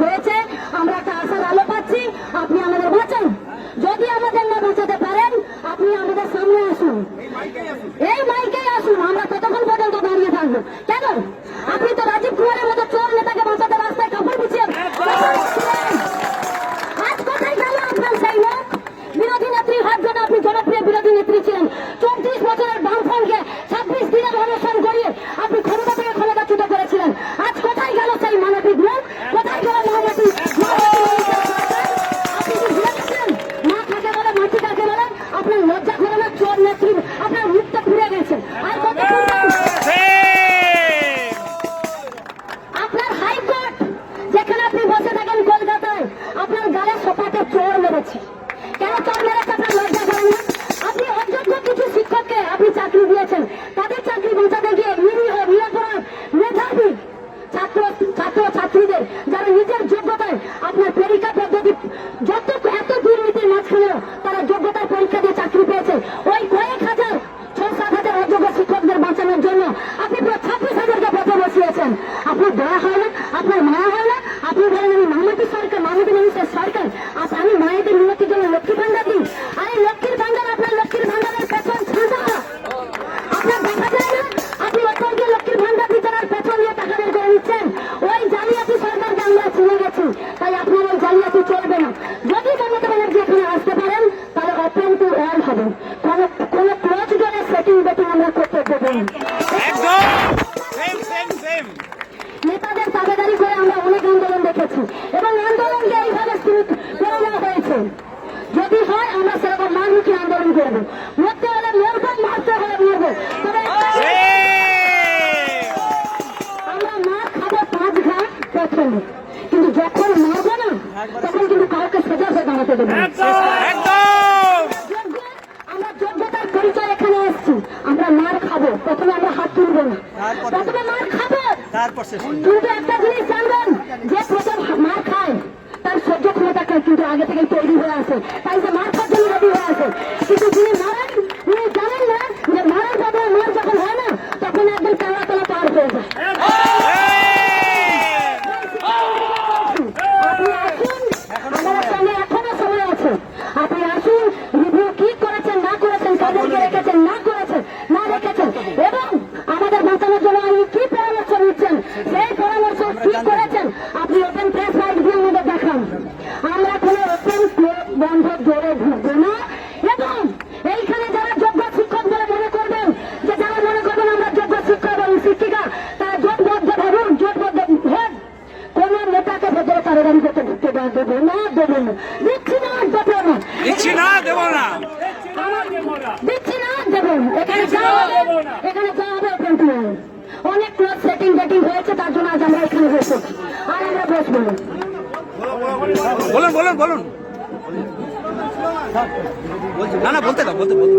হয়েছে। মার খাব। প্রথমে আমরা হাত তুলবো প্রথমে মার খাব। কিন্তু একটা জিনিস মার খায় তার সহ্য ক্ষমতা কিন্তু আগে থেকে তৈরি হয়ে আছে। তাই যে মার খাওয়ার জন্য রেডি হয়ে আছে। কিন্তু যিনি মারেন con বলুন বলুন বলুন বলুন। না না বলতে দাও বলতে বলতে।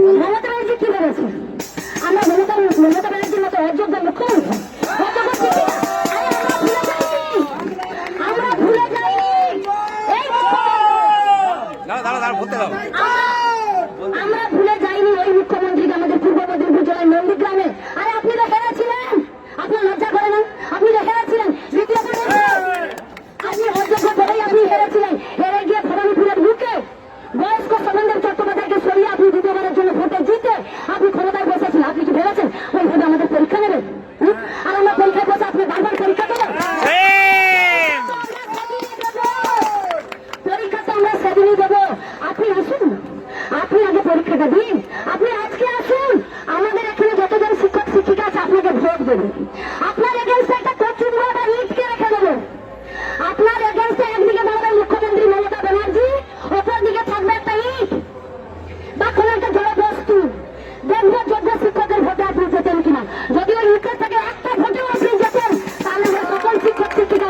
আমরা মমতা মমতা ব্যানার্জির মতো অযোগ্য মুখ্যমন্ত্রী আমরা ভুলে যাইনি। দাঁড়া দাঁড়া দাঁড়া বলতে দাও।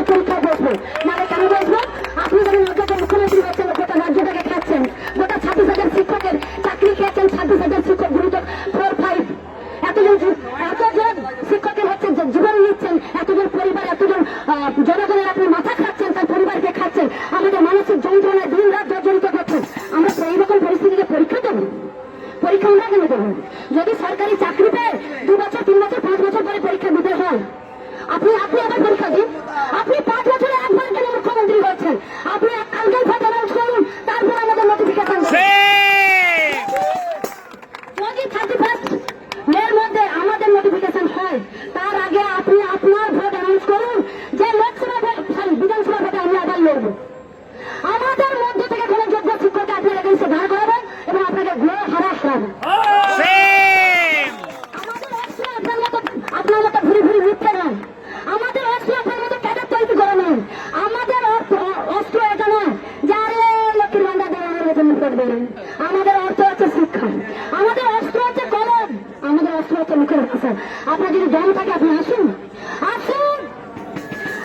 পরীক্ষা বসবে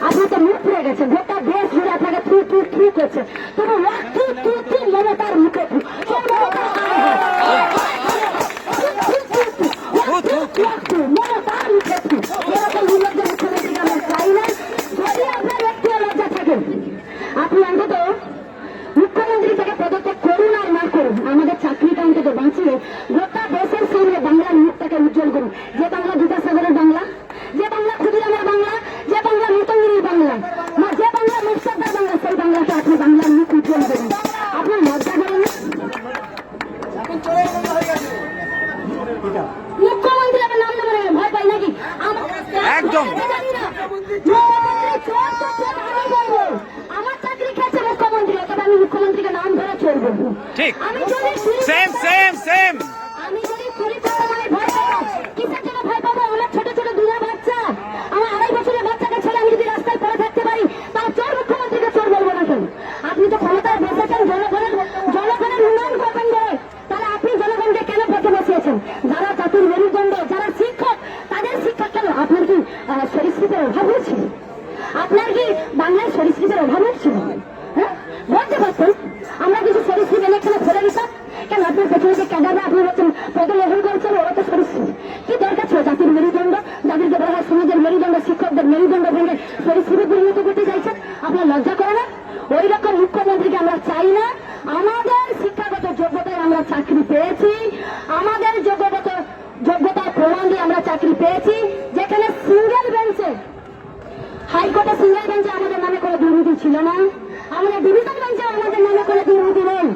আপনি তো মুখ পুড়ে গেছে গোটা দেশ জুড়ে আপনাকে থু থু থু করছে। তবু ওয়াক মমতার মুখে আপনি অন্তত মুখ্যমন্ত্রী থেকে পদত্যাগ করুন আর না করুন। আমাদের চাকরিটা অন্তত বাঁচিয়ে গোটা দেশের সামনে বাংলার মুখটাকে উজ্জ্বল করুন। যে বাংলা বিদ্যাসাগরের বাংলা যে বাংলা ক্ষুদিরামের বাংলা যে বাংলা নূতঙ্গিনীর বাংলা মা যে বাংলা মুর্শাদার বাংলা সেই বাংলাকে আপনি বাংলার মুখ উজ্জ্বল করুন আপনার লজ্জা করেন মুখ্যমন্ত্রী আমার নাম নেবেন ভয় পাই নাকি? একদম। আমার চাকরি খেয়েছে মুখ্যমন্ত্রী? অথবা আমি মুখ্যমন্ত্রীকে নাম ধরে চোর বলব ঠিক। সেম সেম সেম আমি যদি চুরি করতে মানে ভয় পাবো কিসের জন্য ভয় পাবো আমার ছোট ছোট দুটো বাচ্চা আমার আড়াই বছরের বাচ্চাকে ছেড়ে আমি যদি রাস্তায় পড়ে থাকতে পারি তাও চোর মুখ্যমন্ত্রীকে চোর বলব না কেন আপনি তো ক্ষমতায় বসেছেন জনগণের জনগণের উন্নয়ন করবেন বলে তাহলে আপনি জনগণকে কেন পথে বসিয়েছেন যারা চাতুর মেরুদণ্ড যারা শিক্ষক তাদের শিক্ষা কেন আপনার কি আহ, সরীসৃপের অভাব হয়েছে আপনার কি বাংলায় সরীসৃপের অভাব হচ্ছিল হ্যাঁ? বলতে পারতেন আমরা কিছু সরীসৃপ এনে এখানে ফেলে দিতাম কেন আপনার পেছনে যে ক্যাডাররা আপনি হচ্ছেন পদলেহন করছেন, ওরা তো সরীসৃপ কি দরকার ছিল? জাতির মেরুদণ্ড? যাদেরকে বলা সমাজের মেরুদণ্ড, শিক্ষকদের মেরুদণ্ড ভেঙে সরীসৃপে পরিণত করতে চাইছেন? আপনার লজ্জা করে না? ওই রকম মুখ্যমন্ত্রীকে আমরা চাই না। আমাদের শিক্ষাগত যোগ্যতায় আমরা চাকরি পেয়েছি। আমাদের যোগ্যগত যোগ্যতার প্রমাণ দিয়ে আমরা চাকরি পেয়েছি। বেঞ্চে হাইকোর্টে সিঙ্গেল বেঞ্চে আমাদের নামে কোনো দুর্নীতি ছিল না। আমাদের ডিভিশন বেঞ্চে আমাদের নামে কোনো দুর্নীতি নেই।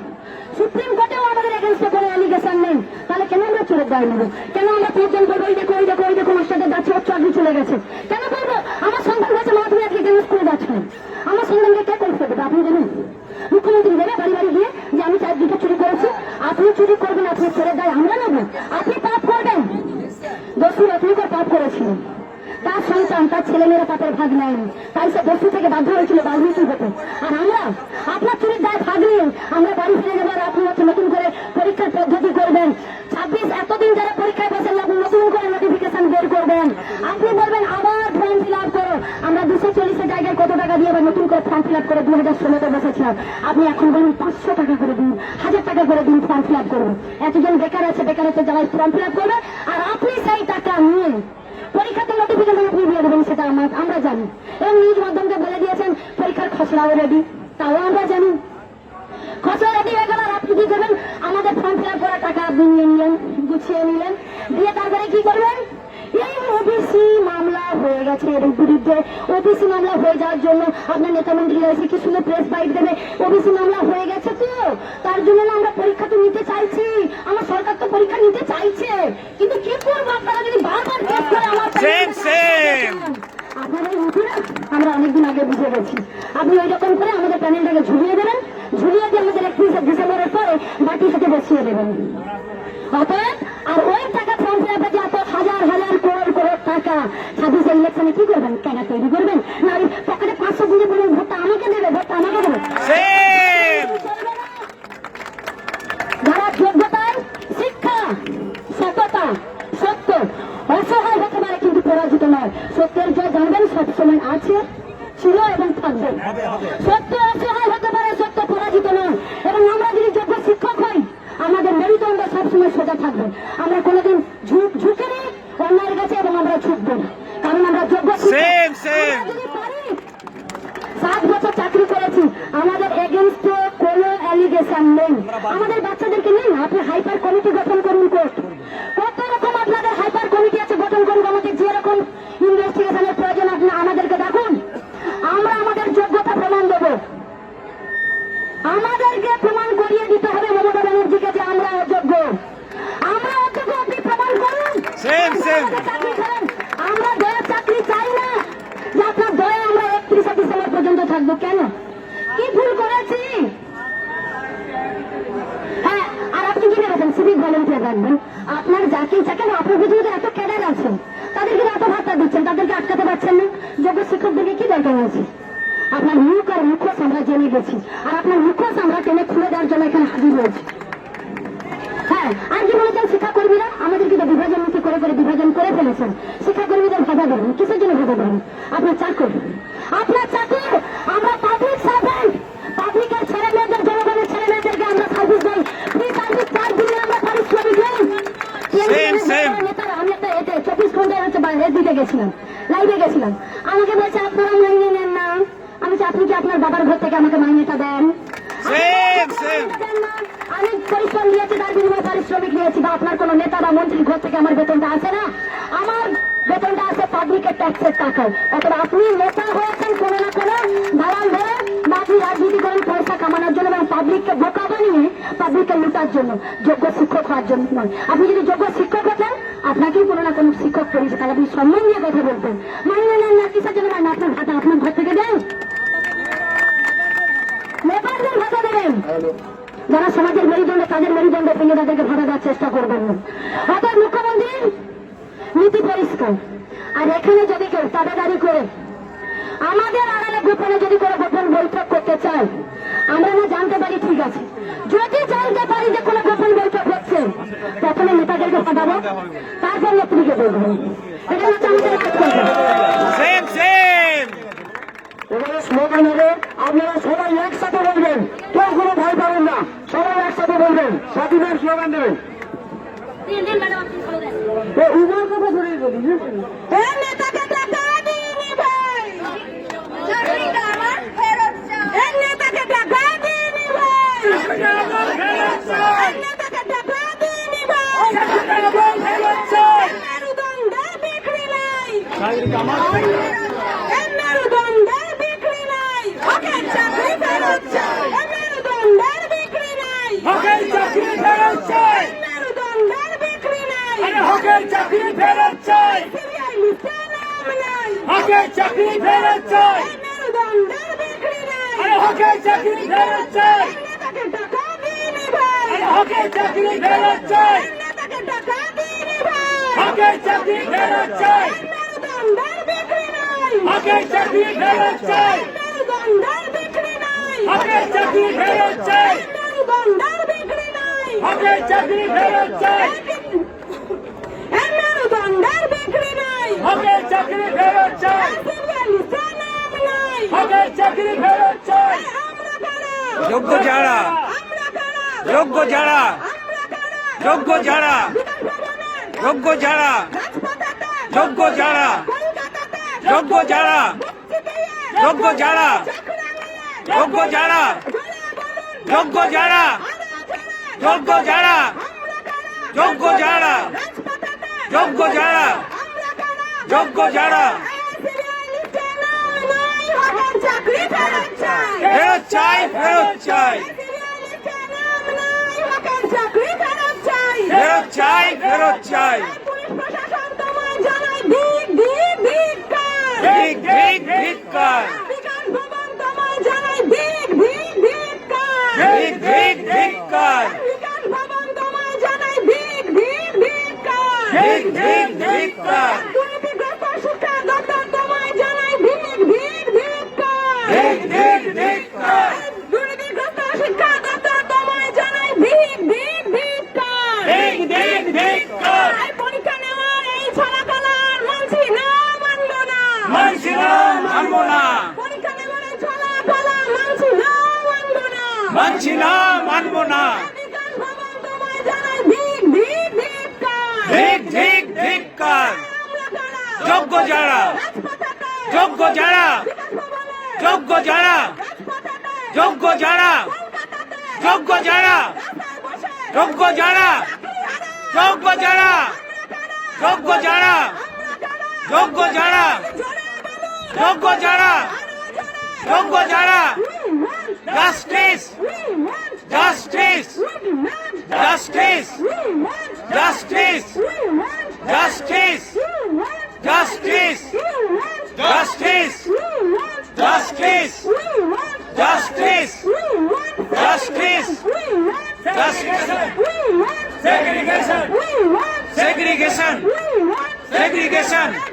সুপ্রিম কোর্টেও আমাদের এগেনস্টে কোনো অ্যালিগেশন নেই। তাহলে কেন আমরা চোরের দায় নেব কেন আমরা প্রয়োজন করব ওই দেখো ওই দেখো ওই দেখো মাস্টারদের যাচ্ছে, ওর চাকরি চলে গেছে। কেন করব আমার সন্তান হয়েছে মা, তুমি আজকে কেন স্কুলে যাচ্ছ? আমার সন্তানকে কে পরীক্ষা দেবে? আপনি জানেন? মুখ্যমন্ত্রী দেবে বাড়ি বাড়ি গিয়ে যে আমি চার চুরি করেছি। আপনি চুরি করবেন, আপনি চোরের দায় আমরা নেব। আপনি পাপ করবেন। দোষী রত্নিকর পাপ করেছিলেন। তার সন্তান, তার ছেলেমেয়েরা পাপের ভাগ নেয়নি। তাই সে দস্যু থেকে বাধ্য হয়েছিল রাজনীতি হতে। আর আমরা, আপনার চুরির দায় ভাগ নিয়ে আমরা বাড়ি ফিরে যাব আর আপনি হচ্ছে নতুন করে পরীক্ষার পদ্ধতি করবেন। ছাব্বিশ, এতদিন যারা পরীক্ষায় বসেন আপনি নতুন করে নোটিফিকেশন বের করবেন। আপনি বলবেন আবার ফর্ম ফিল আপ করো। আমরা দুশো চল্লিশের জায়গায় কত টাকা দিয়ে আবার নতুন করে ফর্ম ফিল আপ করে দু হাজার ষোলোতে বসেছিলাম। আপনি এখন বলুন, পাঁচশো টাকা করে দিন, হাজার টাকা করে দিন ফর্ম ফিল আপ করুন। এতজন বেকার আছে বেকারত্ব যারা ফর্ম ফিল আপ করবে। আর আপনি সেই টাকা নিয়ে পরীক্ষাতে আমার জানি। নিউজ মাধ্যমকে বলে দিয়েছেন, পরীক্ষার রেডি তাও আমরা জানি। খসড়া রেডি হয়ে আপনি কি করবেন? আমাদের ফর্ম ফিল আপ টাকা আপনি নিয়ে নিলেন, গুছিয়ে নিলেন। দিয়ে তারপরে কি করবেন? ওবিসি মামলা হয়ে গেছে এর বিরুদ্ধে। ওবিসি মামলা হয়ে যাওয়ার জন্য আপনার নেতা মন্ত্রীরা এসে কি শুনে প্রেস বাইট দেবে। ওবিসি মামলা হয়ে গেছে তো? তার জন্য আমরা পরীক্ষা তো নিতে চাইছি। আমার সরকার তো পরীক্ষা নিতে চাইছে। কিন্তু কি করব আপনারা যদি বারবার press করে আমার Same, same. আপনারা এই উঠে না আমরা অনেকদিন আগে বুঝে গেছি। আপনি ওই রকম করে আমাদের প্যানেলটাকে ঝুলিয়ে দেবেন। ঝুলিয়ে দিয়ে আমাদের একত্রিশে ডিসেম্বরের পরে বাটি হাতে বসিয়ে দেবেন। অতএব আর ওই টাকা ফর্ম ফিল আপে যে এত হাজার হাজার করোড় করোড় টাকা ছাব্বিশে ইলেকশনে কি করবেন? কেন তৈরি করবেন? না ওই পকেটে পাঁচশো দিয়ে বলুন ভোটটা আমাকে দেবে ভোটটা আমাকে দেবে। যারা যোগ্যতায় শিক্ষা সততা সত্য অসহায় হতে পারে কিন্তু পরাজিত নয়। সত্যের জয় জানবেন সবসময় আছে ছিল এবং থাকবে। সত্য অসহায় হতে পারে সত্য পরাজিত নয়। এবং আমরা যদি যোগ্য শিক্ষক হই আমাদের মেরুদণ্ড সবসময় সোজা থাকবে। আমরা প্রতিষ্ঠান নেই। আমাদের বাচ্চাদেরকে নিন আপনি হাইপার কমিটি গঠন করুন কোর্ট কত রকম আপনাদের হাইপার কমিটি আছে গঠন করুন আমাদের যে রকম ইনভেস্টিগেশনের প্রয়োজন আপনি আমাদেরকে দেখুন। আমরা আমাদের যোগ্যতা প্রমাণ দেব। আমাদেরকে প্রমাণ করিয়ে দিতে হবে মমতা ব্যানার্জিকে যে আমরা অযোগ্য। আমরা অযোগ্য আপনি প্রমাণ করুন। আমরা দয়া চাকরি চাই না। যে আপনার দয়া আমরা একত্রিশ একত্রিশে ডিসেম্বর পর্যন্ত থাকব। কেন? সিভিক ভলেন্টিয়ার রাখবেন আপনার যাকে কেন আপনার পিছনে এত ক্যাডার আছে। তাদেরকে এত ভাতা দিচ্ছেন, তাদেরকে আটকাতে পারছেন না। যোগ্য শিক্ষকদেরকে কি দরকার আছে আপনার মুখ আর মুখোশ আমরা জেনে গেছি। আর আপনার মুখোশ আমরা টেনে খুলে দেওয়ার জন্য এখানে হাজির হয়েছি। হ্যাঁ আর কি বলেছেন শিক্ষাকর্মীরা? আমাদেরকে তো বিভাজন নীতি করে করে বিভাজন করে ফেলেছেন। শিক্ষাকর্মীদের ভাতা দেবেন কিসের জন্য ভাতা দেবেন আপনার চাকর। আপনার চাকর! দিতে গেছিলাম লাইভে গেছিলাম। আমাকে বলছে আপনারা মাইনে নেন না। আমি আপনি কি আপনার বাবার ঘর থেকে আমাকে মাইনেটা দেন. আমি পরিশ্রম দিয়েছি তার বিনিময়ে পারিশ্রমিক নিয়েছি বা আপনার কোন নেতা বা মন্ত্রীর ঘর থেকে আমার বেতনটা আসে না? আমার বেতনটা আছে পাবলিকের ট্যাক্সের টাকায়। অথবা আপনি নেতা হয়েছেন কোনো না কোনো দালাল ধরে বা আপনি রাজনীতি করেন পয়সা কামানোর জন্য এবং পাবলিককে বোকা বানিয়ে পাবলিককে লুটার জন্য যোগ্য শিক্ষক হওয়ার জন্য নয়। আপনি যদি যোগ্য শিক্ষক হতেন আপনাকেও কোনো না কোনো শিক্ষক তাহলে আপনি সম্মান দিয়ে কথা বলতেন না কিসের জন্য? আপনার ভাতা আপনার ঘর থেকে দেন। নেপালদের ভাতা দেবেন। যারা সমাজের মেরুদণ্ড তাদের মেরুদণ্ড ভেঙে তাদেরকে ভাড়া দেওয়ার চেষ্টা করবেন না। অর্থাৎ মুখ্যমন্ত্রী নীতি পরিষ্কার। আর এখানে যদি কেউ তাবেদারি করে আমাদের আড়ালে গোপনে যদি কোনো গোপন বৈঠক করতে চায় আমরা না জানতে পারি ঠিক আছে। যদি জানতে পারি যে কোনো গোপন বৈঠক হচ্ছে প্রথমে নেতাদেরকে পাঠাবো তারপর নেত্রীকে বলব। এটা হচ্ছে আমাদের স্লোগান হবে। আপনারা সবাই একসাথে বলবেন। কেউ কোনো ভয় পাবেন না সবাই একসাথে বলবেন। স্বাধীনের স্লোগান দেবেন। এ, কথা ধরেই বলি বুঝেছেন? নেতাকে টাকা দিইনি ভাই চাকরিটা আমার ফেরত চাই এই নেতাকে টাকা দিইনি ভাই এই নেতাকে টাকা দিইনি ভাই মেরুদণ্ডের বিক্রি নাই এই মেরুদণ্ডের বিক্রি নাই ওকে চাকরি ফেরত চাই হকের চাকরি ফেরত চাই। হকের চাকরি ফেরত চাই। হকের চাকরি ফেরত চাই হকের চাকরি ফেরত চাই হকের চাকরি ফেরত চাই হকের চাকরি ফেরত চাই হকের চাকরি ফেরত চাই হকের চাকরি ফেরত চাই হকের চাকরি ফেরত চাই যোগ্য যারা। যোগ্য যারা যোগ্য যারা যোগ্য যারা যোগ্য যারা যোগ্য যারা যোগ্য যারা যোগ্য যারা যোগ্য যারা যোগ্য যারা যোগ্য যারা যোগ্য যারা যোগ্য যারা ফেরত চাই ফেরত চাই ফেরত চাই ফেরত চাই। ঠিক ঠিক ধিক্কার মানছি না মানবো না ঠিক ঠিক আমরা কারা যোগ্য যারা যোগ্য যারা যোগ্য যারা যোগ্য যারা যোগ্য যারা যোগ্য যারা যোগ্য যারা যোগ্য যারা যোগ্য যারা যোগ্য যারা যোগ্য যারা। Justice! We want justice! We want justice! We want justice! We want justice! We want justice! We want justice! We want justice! We want justice! We want justice! We want segregation! We want segregation! We want segregation! We want segregation!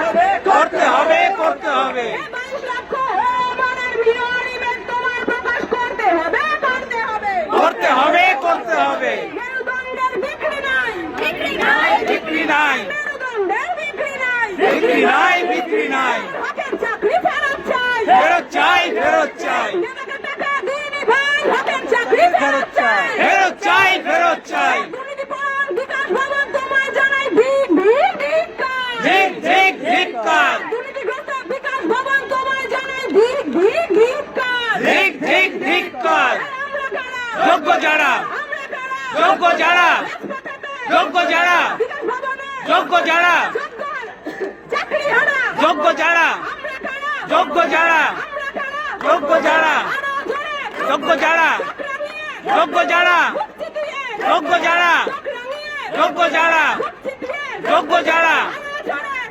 যারা যোগ্য যারা যোগ্য যারা যোগ্য যারা যোগ্য যারা যোগ্য যারা যোগ্য যারা যোগ্য যারা যোগ্য যারা যোগ্য যারা যোগ্য যারা যোগ্য যারা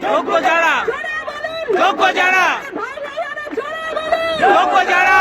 যোগ্য যারা যোগ্য যারা যোগ্য যারা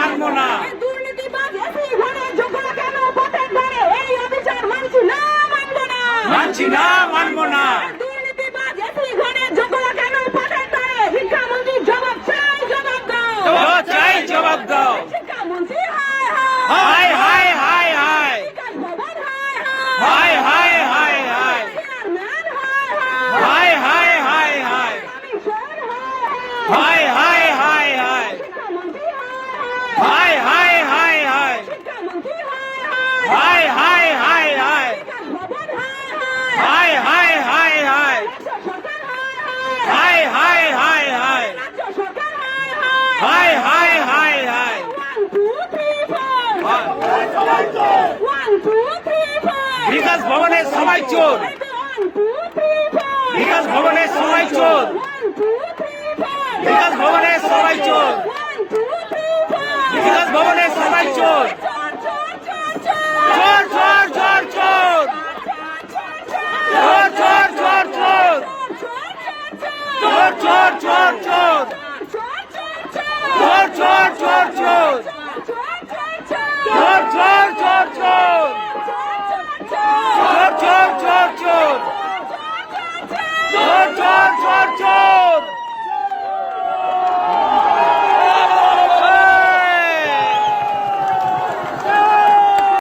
না মানব না। বিকাশ ভবনের সবাই চোর। বিকাশ ভবনের সবাই চোর। বিকাশ ভবনের সবাই চোর। বিকাশ ভবনের সবাই চোর।